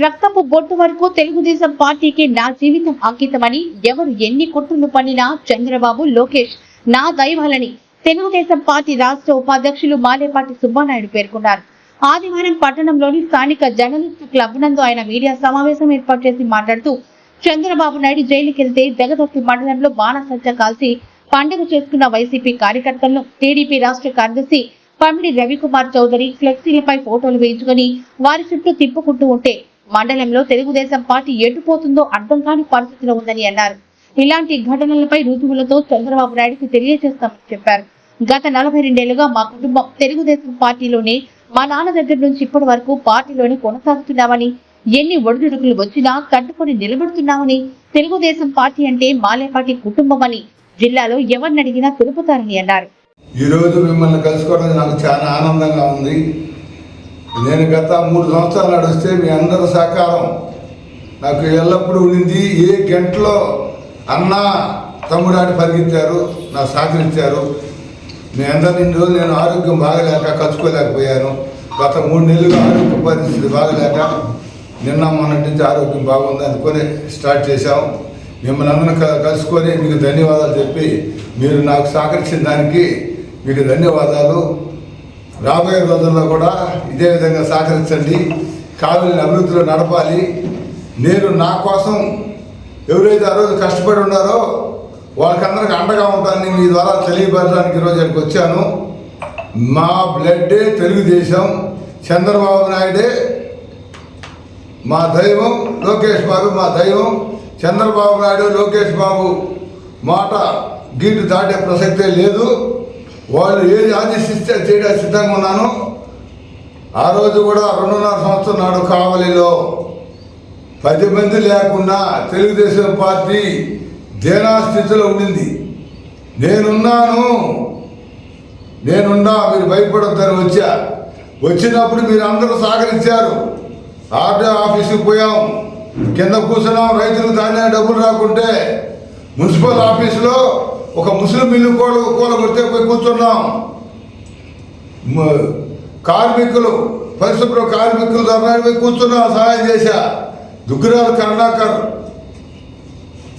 రక్తపు బొట్టు వరకు తెలుగుదేశం పార్టీకి నా జీవితం అంకితమని ఎవరు ఎన్ని కుట్రలు పన్నినా చంద్రబాబు లోకేష్ నా దైవాలని. తెలుగుదేశం పార్టీ రాష్ట్ర ఉపాధ్యక్షులు మాలేపాటి సుబ్బానాయుడు పేర్కొన్నారు. ఆదివారం పట్టణంలోని స్థానిక జర్నలిస్టు క్లబ్ నందు ఆయన మీడియా సమావేశం ఏర్పాటు చేసి మాట్లాడుతూ చంద్రబాబు నాయుడు జైలుకెళ్తే జగదొత్తి మండలంలో బాణసంచ కాల్చి పండుగ చేసుకున్న వైసీపీ కార్యకర్తలను టీడీపీ రాష్ట్ర కార్యదర్శి పమిడి రవికుమార్ చౌదరి ఫ్లెక్సీలపై ఫోటోలు వేయించుకొని వారి చుట్టూ తిప్పుకుంటూ ఉంటే మండలంలో తెలుగుదేశం పార్టీ ఎటుపోతుందో అర్థం కాని పరిస్థితిలో ఉందని అన్నారు. ఇలాంటి ఘటనలపై రుజువులతో చంద్రబాబు నాయుడుకు తెలియజేస్తామని చెప్పారు. గత నలభై రెండేళ్ళుగా మా కుటుంబం తెలుగుదేశం పార్టీలోనే మా నాన్న దగ్గర నుంచి ఇప్పటి వరకు పార్టీలోనే కొనసాగుతున్నామని ఎన్ని ఒడిదుడుకులు వచ్చినా తట్టుకొని నిలబడుతున్నామని తెలుగుదేశం పార్టీ అంటే మాలేపాటి కుటుంబం అని జిల్లాలో ఎవరిని అడిగినా తెలుపుతారని అన్నారు. ఈరోజు మిమ్మల్ని కలుసుకోవడం నాకు చాలా ఆనందంగా ఉంది. నేను గత మూడు సంవత్సరాలు నడిస్తే మీ అందరి సహకారం నాకు ఎల్లప్పుడూ ఉండింది. ఏ గంటలో అన్న తమ్ముడు అని పరిగెత్తారు నా సహకరించారు. మీ అందరి రోజు నేను ఆరోగ్యం బాగలేక కలుసుకోలేకపోయాను. గత మూడు నెలలుగా ఆరోగ్య పరిస్థితి బాగలేక నిన్న మొన్నటి నుంచి ఆరోగ్యం బాగుంది అందుకొని స్టార్ట్ చేశాం. మిమ్మల్ని అందరం క- కలుసుకొని మీకు ధన్యవాదాలు చెప్పి మీరు నాకు సహకరించిన దానికి మీకు ధన్యవాదాలు. రాబోయే రోజుల్లో కూడా ఇదే విధంగా సహకరించండి. కావిలిని అభివృద్ధిలో నడపాలి. నేను నా కోసం ఎవరైతే ఆ రోజు కష్టపడి ఉన్నారో వాళ్ళకందరికి అండగా ఉంటానని మీ ద్వారా తెలియపరచడానికి ఈరోజు ఇక్కడికి వచ్చాను. మా బ్లడ్డే తెలుగుదేశం. చంద్రబాబు నాయుడే మా దైవం లోకేష్ బాబు మా దైవం. చంద్రబాబు నాయుడు లోకేష్ బాబు మాట గీటు దాటే ప్రసక్తే లేదు. వాళ్ళు ఏది ఆదేశిస్తే చేయడానికి సిద్ధంగా ఉన్నాను? ఆ రోజు కూడా రెండున్నర సంవత్సరం నాడు కావలిలో పది మంది లేకుండా తెలుగుదేశం పార్టీ దేనా స్థితిలో ఉండింది. నేనున్నాను. నేనున్నా మీరు భయపడొద్దని వచ్చా. వచ్చినప్పుడు మీరు అందరూ సహకరించారు. ఆర్డీ ఆఫీస్కి పోయాం. కింద కూర్చున్నాం. రైతులకు ధాన్యం డబ్బులు రాకుంటే మున్సిపల్ ఆఫీసులో ఒక ముస్లిం ఇల్లు కూల కూలగొడితే పోయి కూర్చున్నాం. కార్మికులు పరిశుభ్ర కార్మికులు పోయి కూర్చున్నాం సహాయం చేశా. దుగ్గురాలు కరుణాకర్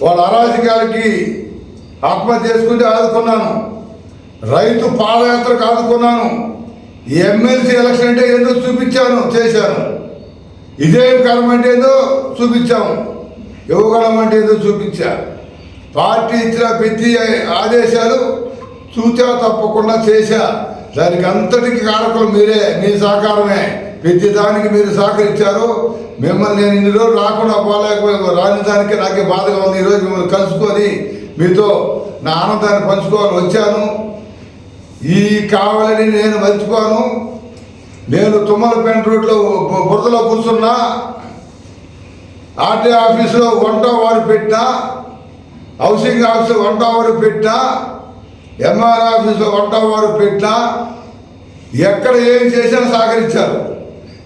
వాళ్ళ అరాజకాలకి ఆత్మహత్య చేసుకుంటే ఆదుకున్నాను. రైతు పాదయాత్రకు ఆదుకున్నాను. ఎమ్మెల్సీ ఎలక్షన్ అంటే ఏందో చూపించాను చేశాను. ఇదేం కర్మ అంటే ఏందో చూపించాము. యువగలం అంటే ఏదో చూపించా. పార్టీ ఇచ్చిన ప్రతి ఆదేశాలు చూచా తప్పకుండా చేశా. దానికి అంతటికి కారకులు మీరే మీ సహకారమే. ప్రతి దానికి మీరు సహకరించారు. మిమ్మల్ని నేను ఇన్ని రోజులు రాకుండా పోలేకపోయి దానికి నాకే బాధగా ఉంది. ఈరోజు మిమ్మల్ని కలుసుకొని మీతో నా ఆనందాన్ని పంచుకోవాలని వచ్చాను. ఈ కావాలని నేను మర్చిపోను. నేను తుమ్మలపేంట రోడ్లో బురదలో కూర్చున్నా. ఆర్టీ ఆఫీసులో వంట వారు పెట్టినా హౌసింగ్ ఆఫీస్ వన్ వారు పెట్టినా ఎంఆర్ ఆఫీస్ వన్ వారు పెట్టినా ఎక్కడ ఏం చేసినా సహకరించారు.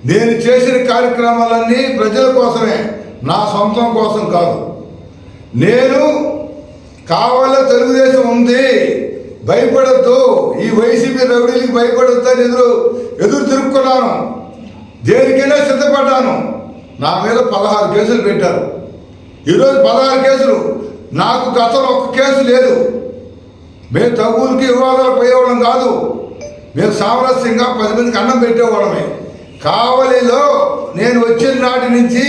నేను చేసిన కార్యక్రమాలన్నీ ప్రజల కోసమే నా సొంతం కోసం కాదు. నేను కావాలో తెలుగుదేశం ఉంది భయపడద్దు. ఈ వైసీపీ రౌడీలకి భయపడద్దు అని ఎదురు ఎదురు తిరుక్కున్నాను. దేనికైనా సిద్ధపడ్డాను. నా మీద పదహారు కేసులు పెట్టారు. ఈరోజు పదహారు కేసులు. నాకు గతంలో ఒక కేసు లేదు. మేము తగులకి వివాదాలు పోయేవాళ్ళం కాదు. మేము సామరస్యంగా పది మందికి అన్నం పెట్టేవాళ్ళమే. కావలిలో నేను వచ్చిన నాటి నుంచి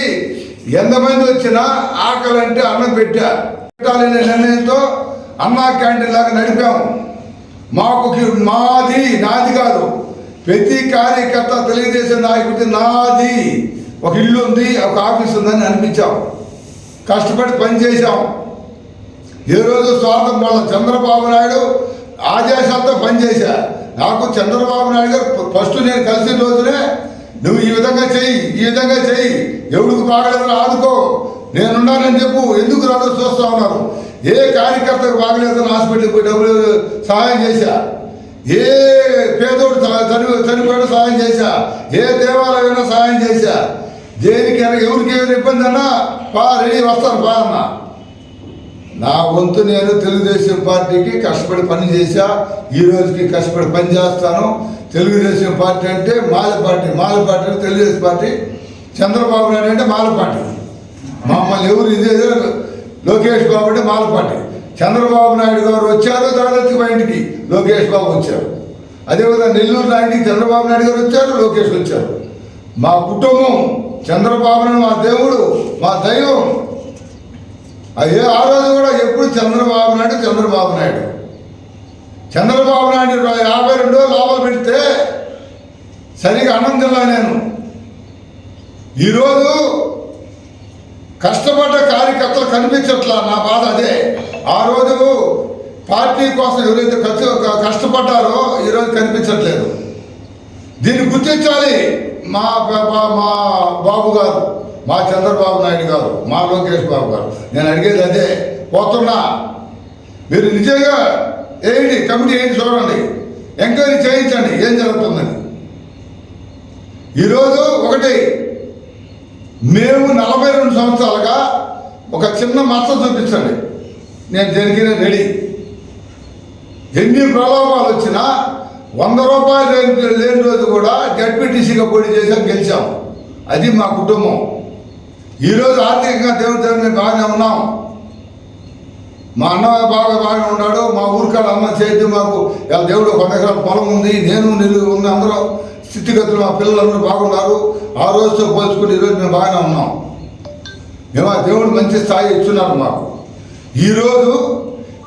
ఎంతమంది వచ్చినా ఆకలి అంటే అన్నం పెట్టా. పెట్టాలనే నిర్ణయంతో అన్నా క్యాంటీన్ లాగా నడిపాము మాకు మాది నాది కాదు. ప్రతి కార్యకర్త తెలుగుదేశం నాయకుడి నాది. ఒక ఇల్లు ఉంది ఒక ఆఫీస్ ఉందని అనిపించాం. కష్టపడి పనిచేసాం ఏ రోజు స్వార్థం వాళ్ళ చంద్రబాబు నాయుడు ఆదేశాలతో పనిచేశా నాకు చంద్రబాబు నాయుడు గారు ఫస్ట్ నేను కలిసిన రోజునే నువ్వు ఈ విధంగా చెయ్యి ఈ విధంగా చెయ్యి ఎవడికి బాగలేదని ఆదుకో. నేనున్నానని చెప్పు ఎందుకు రాదో చూస్తా ఉన్నారు? ఏ కార్యకర్తకు బాగలేదని హాస్పిటల్కి పోయి డబ్బులు సహాయం చేశా? ఏ పేదోడు చ- చనిపో చనిపోయినా సహాయం చేశా? ఏ దేవాలయమైనా సహాయం చేశా? దేనికైనా ఎవరికి ఏమైనా ఇబ్బంది అన్నా పా రెడీ వస్తారు పా అన్నా. నా వంతు నేను తెలుగుదేశం పార్టీకి కష్టపడి పని చేశా ఈ రోజుకి కష్టపడి పని చేస్తాను. తెలుగుదేశం పార్టీ అంటే మాల పార్టీ మాల పార్టీ అంటే తెలుగుదేశం పార్టీ. చంద్రబాబు నాయుడు అంటే మాలపాటి మమ్మల్ని ఎవరు ఇదే లోకేష్ బాబు అంటే మాలపాటి చంద్రబాబు నాయుడు గారు వచ్చారు దాదాపు మా ఇంటికి. లోకేష్ బాబు వచ్చారు. అదేవిధంగా నెల్లూరు నాయుడికి చంద్రబాబు నాయుడు గారు వచ్చారు లోకేష్ వచ్చారు. మా కుటుంబం చంద్రబాబు నాయుడు మా దేవుడు మా దైవం. అదే ఆ రోజు కూడా చంద్రబాబు నాయుడు చంద్రబాబు నాయుడు. చంద్రబాబు నాయుడు యాభై రెండో లోపల పెడితే సరిగా అన్నం నేను. ఈరోజు కష్టపడ్డ కార్యకర్తలు కనిపించట్లా నా బాధ అదే. ఆ రోజు పార్టీ కోసం ఎవరైతే ఖర్చు కష్టపడ్డారో ఈరోజు కనిపించట్లేదు. దీన్ని గుర్తించాలి మా మా బాబు గారు మా చంద్రబాబు నాయుడు గారు మా లోకేష్ బాబు గారు. నేను అడిగేది అదే. పోతున్నా. మీరు నిజంగా ఏంటి కమిటీ ఏంటి చూడండి. ఎంక్వైరీ చేయించండి ఏం జరుగుతుందని. ఈరోజు ఒకటి మేము నలభై రెండు సంవత్సరాలుగా ఒక చిన్న మచ్చ చూపించండి. నేను దేనికైనా రెడీ. ఎన్ని ప్రలోభాలు వచ్చినా వంద రూపాయలు లేని రోజు కూడా జడ్పీటీసీగా పోటీ చేసాం గెలిచాం. అది మా కుటుంబం. ఈరోజు ఆర్థికంగా దేవుడి మేము బాగానే ఉన్నాం. మా అన్న బాగా బాగానే ఉన్నాడు మా ఊరికాడ అమ్మ చేతి మాకు ఇలా దేవుడు ఒక ఎకరాల పొలం ఉంది నేను నిలు ఉంది అందరూ స్థితిగతులు మా పిల్లలందరూ బాగున్నారు. ఆ రోజుతో పోల్చుకుని ఈరోజు మేము బాగానే ఉన్నాం. మేము ఆ దేవుడు మంచి స్థాయి ఇచ్చున్నారు మాకు. ఈరోజు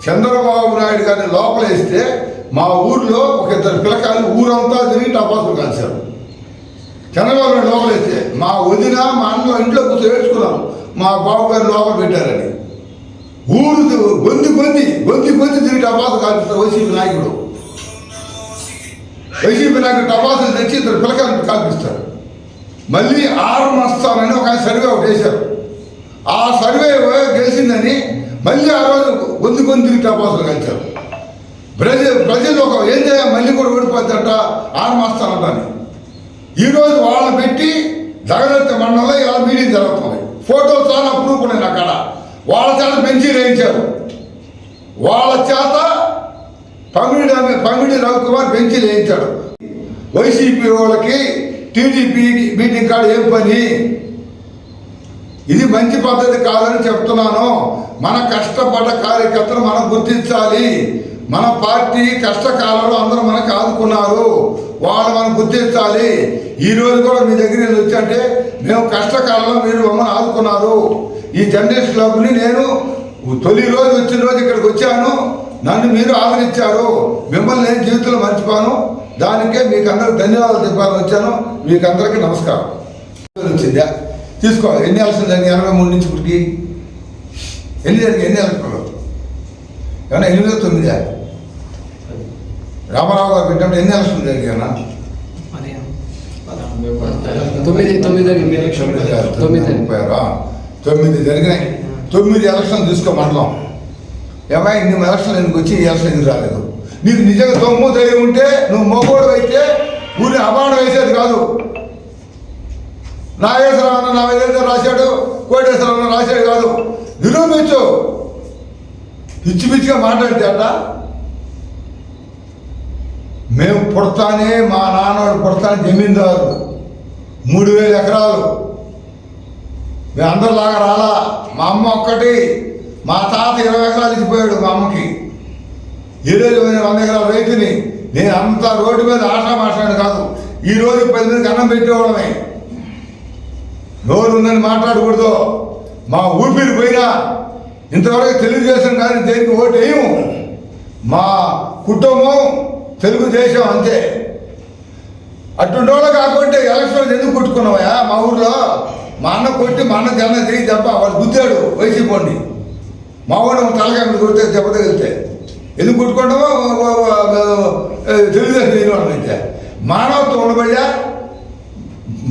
చంద్రబాబు నాయుడు గారిని లోపలేస్తే మా ఊర్లో ఒక ఇద్దరు పిల్లకాయలు ఊరంతా తిరిగి టపాసులు కాల్చారు చంద్రబాబు నాయుడు లోపలేస్తే మా వదిన మా అన్న ఇంట్లో కూర్చో వేసుకున్నాం మా బాబు గారు లోపల పెట్టారని. ఊరు ది- గొంతి గొంతి గొంతి గొంతి తిరిగి టపాసు కాల్పిస్తారు వైసీపీ నాయకుడు. వైసీపీ నాయకుడు టపాసులు తెచ్చి ఇద్దరు పిల్లకాయలు కాల్పిస్తారు. మళ్ళీ ఆరు మస్తానని ఒక ఆయన సర్వే ఒకటి వేశారు ఆ సర్వే గెలిచిందని మళ్ళీ ఆ రోజు గొంతు గొంతు తిరిగి టపాసులు కలిచారు. ప్రజలు ప్రజలు ఒక ఏం చేయాలి? మళ్ళీ కూడా ఓడిపోద్దట ఆరు మస్తానంటని ఈరోజు వాళ్ళని పెట్టి జగదత్త మండలంలో ఇలా మీటింగ్ జరుగుతుంది. ఫోటో చాలా ప్రూఫ్ ఉన్నాయి నా కాడ. వాళ్ళ చేత పెంచి వేయించారు. వాళ్ళ చేత పంగుడి పంగుడి రవికుమార్ పెంచి వేయించాడు. వైసీపీ వాళ్ళకి టీడీపీ మీటింగ్ కాడ ఏం పని? ఇది మంచి పద్ధతి కాదని చెప్తున్నాను. మన కష్టపడ్డ కార్యకర్తలు మనం గుర్తించాలి. మన పార్టీ కష్టకాలంలో అందరూ మనకు ఆదుకున్నారు. వాళ్ళు మనం గుర్తించాలి. ఈ రోజు కూడా మీ దగ్గర వచ్చి వచ్చంటే మేము కష్టకాలంలో మీరు మమ్మల్ని ఆదుకున్నారు. ఈ జనరేషన్ క్లబ్ని నేను తొలి రోజు వచ్చిన రోజు ఇక్కడికి వచ్చాను నన్ను మీరు ఆదరించారు మిమ్మల్ని నేను జీవితంలో మర్చిపోను దానికే మీకు అందరికి ధన్యవాదాలు చెప్పాలని వచ్చాను మీకు అందరికీ నమస్కారం వచ్చిందా తీసుకో ఎన్ని ఎలక్షన్ జరిగింది ఎనభై మూడు నుంచి ఇప్పటికి ఎన్ని జరిగి ఎన్ని ఎలక్షన్లు ఏమన్నా ఎనిమిదో తొమ్మిదా రామారావు గారు పెట్టినప్పుడు ఎన్ని ఎలక్షన్ జరిగాయన్నా తొమ్మిది తొమ్మిది తొమ్మిది. ముప్పై ఆరా? తొమ్మిది జరిగినాయి. తొమ్మిది ఎలక్షన్ తీసుకో మండలం. ఏమా ఇన్ని ఎలక్షన్ ఎందుకు వచ్చి ఈ ఎలక్షన్ ఎందుకు రాలేదు? నీకు నిజంగా దొమ్ము ధైర్యం ఉంటే నువ్వు మోగోడు అయితే ఊరిని అబాండం వేసేది కాదు. నాగేశ్వరరావు నా ఏదైతే రాశాడు కోటేశ్వరరావు రాశాడు కాదు. నిరూపించు. పిచ్చి పిచ్చిగా మాట్లాడితే అట్ట మేము పుడతానే మా నాన్నవాడు పుడతానే జమీందారు మూడు వేల ఎకరాలు. మేము అందరిలాగా రాలా? మా అమ్మ ఒక్కటి మా తాత ఇరవై ఎకరాలు ఇచ్చిపోయాడు మా అమ్మకి. ఏడేళ్ళు పోయిన వంద ఎకరాల రైతుని నేను అంత రోడ్డు మీద ఆశా మాట్లాడు కాదు ఈ రోజు పది మందికి అన్నం పెట్టేవాళ్ళమే. నోరు ఉందని మాట్లాడకూడదు. మా ఊపిరి పోయినా ఇంతవరకు తెలుగుదేశం కానీ దేనికి ఓటు వేయము మా కుటుంబం తెలుగుదేశం అంతే. అటువంటి వాళ్ళు కాకుంటే ఎలక్షన్ ఎందుకు కొట్టుకున్నావా మా ఊర్లో? మా అన్న కొట్టి మా అన్న జన తిరిగి దెబ్బ వాడు గుద్దాడు వైసీపీ వాడిని మా వాడు తలకాయ కొడితే దెబ్బ తగిలితే. ఎందుకు కొట్టుకుంటామో? తెలుగుదేశం లేని వాళ్ళని మానవత్వం ఉండబడ్డా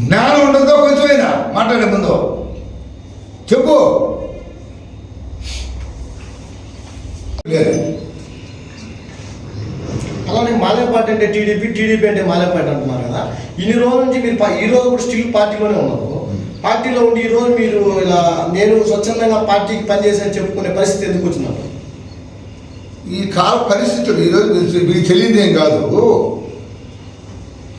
జ్ఞానం ఉండదో కొంచెమైనా మాట్లాడే ముందు. చెప్పు. లేదు అలానే మాలేపాటి అంటే టీడీపీ టీడీపీ అంటే మాలేపాటి అంటున్నారు కదా. ఇన్ని రోజుల నుంచి మీరు ఈ రోజు కూడా స్టిల్ పార్టీలోనే ఉన్నారు. పార్టీలో ఉండి ఈరోజు రోజు మీరు ఇలా నేను స్వచ్ఛందంగా పార్టీకి పనిచేసాను చెప్పుకునే పరిస్థితి ఎందుకు వచ్చినప్పుడు ఈ కాల పరిస్థితులు ఈరోజు మీకు- మీకు ఏం కాదు.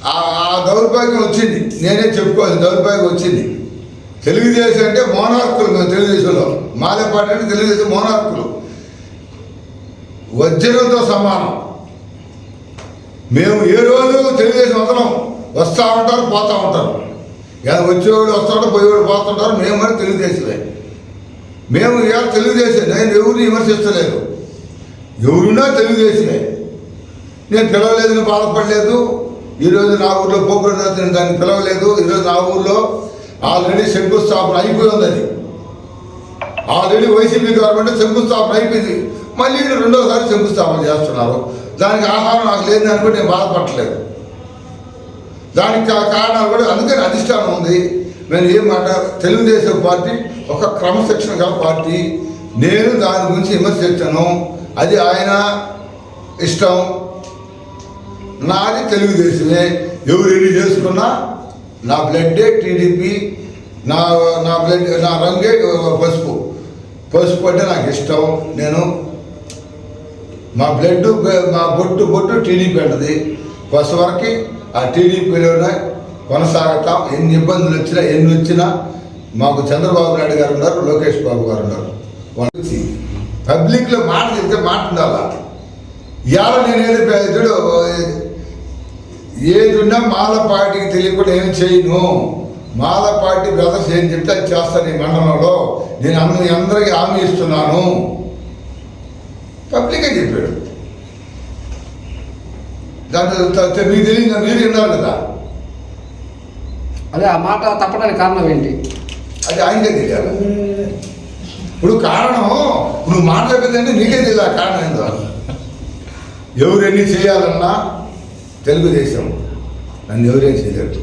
ఆ ఆ దౌర్భాగ్యం వచ్చింది. నేనే చెప్పుకోవాలి దౌర్భాగ్యం వచ్చింది. తెలుగుదేశం అంటే మోనార్కులు మేము తెలుగుదేశంలో. మాలేపాటి అంటే తెలుగుదేశం మోనార్కులు. వజ్రంతో సమానం. మేము ఏ రోజు తెలుగుదేశం వదలం. వస్తూ ఉంటారు పోతూ ఉంటారు. ఇలా వచ్చేవాడు వస్తాడు పోయేవాడు పోతుంటారు మేము మరి తెలుగుదేశమే. మేము ఇవాళ తెలుగుదేశం నేను ఎవరిని విమర్శిస్తలేదు. ఎవరున్నా తెలుగుదేశమే. నేను పిలవలేదని బాధపడలేదు. ఈరోజు నా ఊర్లో పోకుడు దాన్ని పిలవలేదు. ఈరోజు నా ఊర్లో ఆల్రెడీ శంకుస్థాపన అయిపోయి అది ఆల్రెడీ వైసీపీ గవర్నమెంట్ శంకుస్థాపన అయిపోయింది. మళ్ళీ రెండోసారి శంకుస్థాపన చేస్తున్నారు. దానికి ఆహారం నాకు లేదని అనుకుంటే నేను బాధపడలేదు దానికి కారణం కారణాలు కూడా అందుకని అధిష్టానం ఉంది. నేను ఏం మాట తెలుగుదేశం పార్టీ ఒక క్రమశిక్షణ గల పార్టీ. నేను దాని గురించి విమర్శించను. అది ఆయన ఇష్టం. నాది తెలుగుదేశమే. ఎవరు ఎన్ని చేసుకున్నా నా బ్లడ్డే టీడీపీ నా నా బ్లడ్ నా రంగే పసుపు. పసుపు అంటే నాకు ఇష్టం. నేను మా బ్లడ్ మా బొట్టు బొట్టు టీడీపీ అంటది. పసుపు వరకు ఆ టీడీపీలోనే కొనసాగుతాం. ఎన్ని ఇబ్బందులు వచ్చినా ఎన్ని వచ్చినా మాకు చంద్రబాబు నాయుడు గారు ఉన్నారు లోకేష్ బాబు గారు ఉన్నారు. వాళ్ళు వచ్చి పబ్లిక్లో మాట చెప్తే మాట ఉండాలా? ఇవాళ ఏది చూడు ఏది ఉన్నా మాల పార్టీకి తెలియకుండా ఏం చేయను. మాల పార్టీ బ్రదర్స్ ఏం చెప్తే అది చేస్తాను ఈ మండలంలో. నేను అందరికీ హామీ ఇస్తున్నాను. పబ్లికే చెప్పాడు. దాంట్లో మీకు తెలియదు మీరు విన్నారు కదా? అదే ఆ మాట తప్పడానికి కారణం ఏంటి? అది ఆయనకే తెలియాలి? ఇప్పుడు కారణం నువ్వు మాట్లాడేదంటే నీకే తెలియదు ఆ కారణం ఏందో? ఎవరు ఎన్ని చేయాలన్నా తెలుగుదేశం. నన్ను ఎవరేం చేయలేరు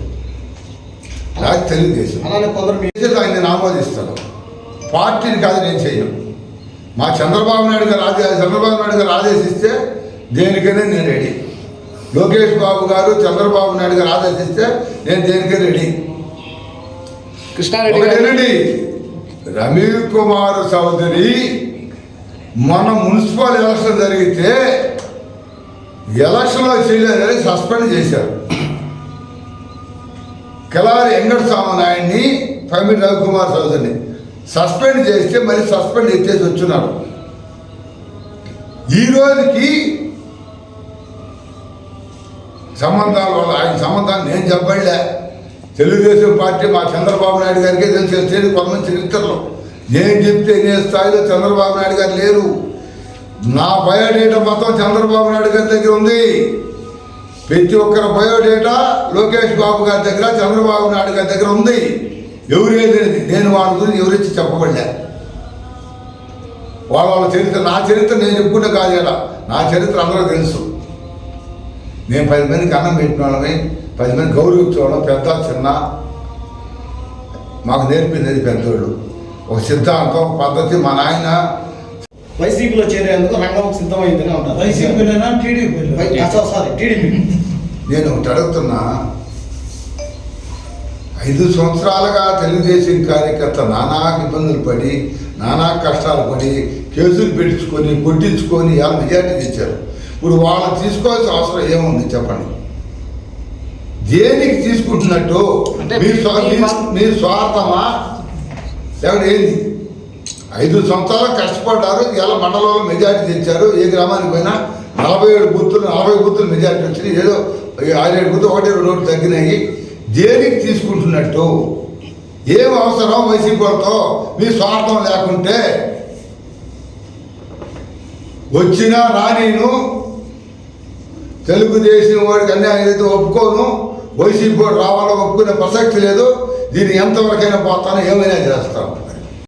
నాకు తెలుగుదేశం. అలానే కొందరు మీ చేసేది ఆయన నేను ఆమోదిస్తాను పార్టీని కాదు నేను చేయను. మా చంద్రబాబు నాయుడు గారు చంద్రబాబు నాయుడు గారు ఆదేశిస్తే దేనికైనా నేను రెడీ. లోకేష్ బాబు గారు చంద్రబాబు నాయుడు గారు ఆదేశిస్తే నేను దేనికైనా రెడీ. కృష్ణారెడ్డి రమీల్ కుమార్ చౌదరి మన మున్సిపల్ ఎలక్షన్ జరిగితే ఎలక్షన్లో చేయలేదని సస్పెండ్ చేశారు. కిలారి వెంకట స్వామినాయుడిని పమిడి రవికుమార్ చౌదరిని సస్పెండ్ చేస్తే మళ్ళీ సస్పెండ్ ఎత్తేసి వచ్చున్నారు ఈ రోజుకి సంబంధాల వల్ల ఆయన సంబంధాన్ని నేను చెప్పలే తెలుగుదేశం పార్టీ మా చంద్రబాబు నాయుడు గారికి తెలిసేది కొంతమంది చరిత్రలో. నేను చెప్తే నేను స్థాయిలో చంద్రబాబు నాయుడు గారు లేరు? నా బయోడేటా మొత్తం చంద్రబాబు నాయుడు గారి దగ్గర ఉంది. ప్రతి ఒక్కరి బయోడేటా లోకేష్ బాబు గారి దగ్గర చంద్రబాబు నాయుడు గారి దగ్గర ఉంది. ఎవరేది నేను వాళ్ళ గురించి ఎవరిచ్చి చెప్పబడలే. వాళ్ళ వాళ్ళ చరిత్ర నా చరిత్ర నేను చెప్పుకుంటే కాదు ఇలా నా చరిత్ర అందరూ తెలుసు. మేము పది మందికి అన్నం పెట్టిన వాళ్ళని పది మంది గౌరవించేవాళ్ళం పెద్ద చిన్న మాకు నేర్పింది పెద్దోళ్ళు. ఒక సిద్ధాంతం పద్ధతి మా నాయన వైసీపీలో చేరేందుకు రంగం సిద్ధమైందని అంటారు. వైసీపీలోనా టీడీపీలో వై- ఆ, సారీ, సారీ టీడీపీ. నేను ఒకటి అడుగుతున్నా. ఐదు సంవత్సరాలుగా తెలుగుదేశం కార్యకర్త నానా ఇబ్బందులు పడి నానా కష్టాలు పడి కేసులు పెట్టించుకొని కొట్టించుకొని ఇలా మెజార్టీ తెచ్చారు. ఇప్పుడు వాళ్ళని తీసుకోవాల్సిన అవసరం ఏముంది చెప్పండి? దేనికి తీసుకుంటున్నట్టు? మీ మీ- స్వార్థమా? లేకపోతే ఏంది? ఐదు సంవత్సరాలు కష్టపడ్డారు ఇలా మండలంలో మెజార్టీ తెచ్చారు ఏ గ్రామానికి పోయినా నలభై ఏడు బూతులు నలభై బూతులు మెజార్టీ వచ్చింది ఏదో ఆరేడు బూతులు ఒకటి రెండు రోడ్లు తగ్గినాయి. దేనికి తీసుకుంటున్నట్టు? ఏం అవసరం వైసీపీ వాళ్ళతో? మీ స్వార్థం లేకుంటే వచ్చినా రానీను తెలుగుదేశం వాడికి అన్యాయం అయితే ఒప్పుకోను వైసీపీ వాడు రావాలో ఒప్పుకునే ప్రసక్తి లేదు దీన్ని ఎంతవరకైనా పోతానో ఏమైనా చేస్తాను